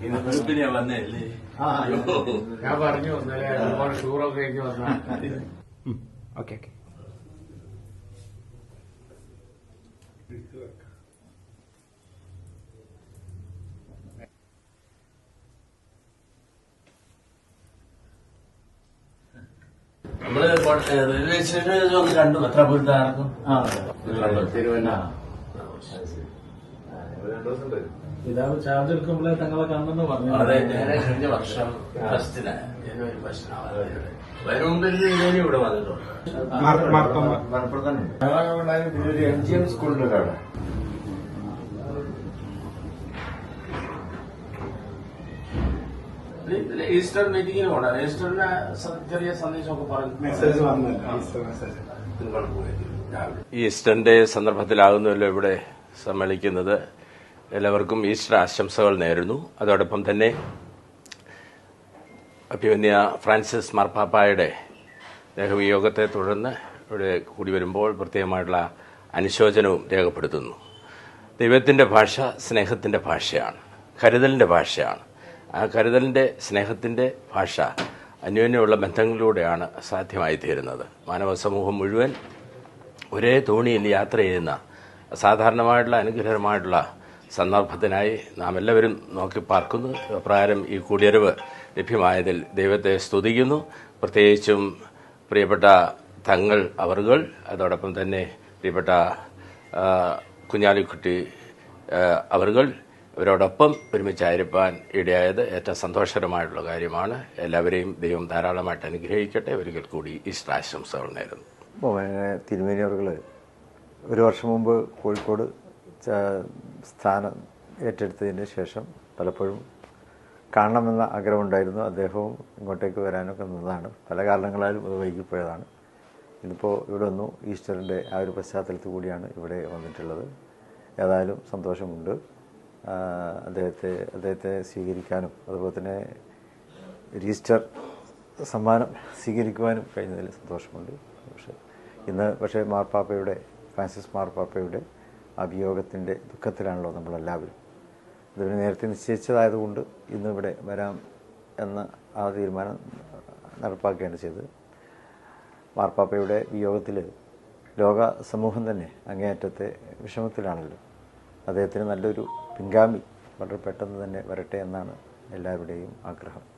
ഇത് വെളുപ്പിനെയാ വന്നേല്ലേ ഞാൻ പറഞ്ഞു ഇന്നലെ ഒരുപാട് ടൂറൊക്കെ കഴിഞ്ഞ് വന്ന ഓക്കെ ഓക്കെ. നമ്മൾ റെയിൽവേ സ്റ്റേഷനിൽ ഒന്ന് കണ്ടു. മെത്രാപൊലിത്താർക്കും തിരുവല്ല പിതാവ് ചാർജ് എടുക്കുമ്പോഴേ തങ്ങളെ കാണുമെന്ന് പറഞ്ഞു. അതെ ഞാൻ കഴിഞ്ഞ വർഷം ഫസ്റ്റിന്. ജനുവരി ഇവിടെ വന്നിട്ടുണ്ട്. ഒരു എം ജി എം സ്കൂളിന്റെ അവിടെ ഈസ്റ്റർ മീറ്റിംഗിന് പോണ ഈസ്റ്ററിന് സ- ചെറിയ സന്ദേശമൊക്കെ പറഞ്ഞു. മെസ്സേജ് വന്നു ഈസ്റ്റർ മെസ്സേജ് നിങ്ങൾ പോയി. രാവിലെ. ഈസ്റ്ററിന്റെ സന്ദർഭത്തിലാകുന്നല്ലോ ഇവിടെ സമ്മേളിക്കുന്നത്? എല്ലാവർക്കും ഈസ്റ്റർ ആശംസകൾ നേരുന്നു. അതോടൊപ്പം തന്നെ അഭിമന്യ ഫ്രാൻസിസ് മാർപ്പാപ്പായുടെ ദേഹവിയോഗത്തെ തുടർന്ന് ഇവിടെ കൂടി വരുമ്പോൾ പ്രത്യേകമായിട്ടുള്ള അനുശോചനവും രേഖപ്പെടുത്തുന്നു. ദൈവത്തിന്റെ ഭാഷ സ്നേഹത്തിന്റെ ഭാഷയാണ്. കരുതലിന്റെ ഭാഷയാണ്. ആ കരുതലിന്റെ സ്നേഹത്തിന്റെ ഭാഷ അന്യോന്യമുള്ള ബന്ധങ്ങളിലൂടെയാണ് സാധ്യമായി തീരുന്നത് മാനവ സമൂഹം മുഴുവൻ ഒരേ തോണിയിൽ യാത്ര ചെയ്യുന്ന സാധാരണമായിട്ടുള്ള അനുഗ്രഹമായിട്ടുള്ള സന്ദർഭത്തിനായി നാം എല്ലാവരും നോക്കി പാർക്കുന്നു. അപ്രകാരം ഈ കൂടിയറിവ് ലഭ്യമായതിൽ ദൈവത്തെ സ്തുതിക്കുന്നു. പ്രത്യേകിച്ചും പ്രിയപ്പെട്ട തങ്ങൾ അവറുകൾ അതോടൊപ്പം തന്നെ പ്രിയപ്പെട്ട കുഞ്ഞാലിക്കുട്ടി അവറുകൾ ഇവരോടൊപ്പം ഒരുമിച്ചായിരിക്കാൻ ഇടയായത് ഏറ്റവും സന്തോഷകരമായിട്ടുള്ള കാര്യമാണ്. എല്ലാവരെയും ദൈവം ധാരാളമായിട്ട് അനുഗ്രഹിക്കട്ടെ. ഒരിക്കൽ കൂടി ഈസ്റ്റർ ആശംസകൾ നേരുന്നു. തിരുമേനിയവറുകൾ ഒരു വർഷം മുമ്പ് കോഴിക്കോട് സ്ഥാനം ഏറ്റെടുത്തതിന് ശേഷം പലപ്പോഴും കാണണമെന്ന ആഗ്രഹമുണ്ടായിരുന്നു. അദ്ദേഹവും ഇങ്ങോട്ടേക്ക് വരാനൊക്കെ നിന്നതാണ്. പല കാരണങ്ങളാലും അത് വൈകിപ്പോയതാണ് ഇന്നിപ്പോൾ ഇവിടെ വന്നു. ഈസ്റ്ററിന്റെ ആ ഒരു പശ്ചാത്തലത്തിൽ കൂടിയാണ് ഇവിടെ വന്നിട്ടുള്ളത്. ഏതായാലും സന്തോഷമുണ്ട്. അദ്ദേഹത്തെ അദ്ദേഹത്തെ സ്വീകരിക്കാനും അതുപോലെ തന്നെ രജിസ്റ്റർ സമ്മാനം സ്വീകരിക്കുവാനും കഴിഞ്ഞതിൽ സന്തോഷമുണ്ട്. പക്ഷേ ഇന്ന് പക്ഷേ മാർപ്പാപ്പയുടെ ഫ്രാൻസിസ് മാർപ്പാപ്പയുടെ അഭിയോഗത്തിന്റെ ദുഃഖത്തിലാണല്ലോ നമ്മളെല്ലാവരും. ഇതിന് നേരത്തെ നിശ്ചയിച്ചതായതുകൊണ്ട് ഇന്നിവിടെ വരാം എന്ന ആ തീരുമാനം നടപ്പാക്കുകയാണ് ചെയ്തത്. മാർപ്പാപ്പയുടെ വിയോഗത്തിൽ ലോക സമൂഹം തന്നെ അങ്ങേയറ്റത്തെ വിഷമത്തിലാണല്ലോ. അദ്ദേഹത്തിന് നല്ലൊരു പിൻഗാമി വളരെ പെട്ടെന്ന് തന്നെ വരട്ടെ എന്നാണ് എല്ലാവരുടെയും ആഗ്രഹം.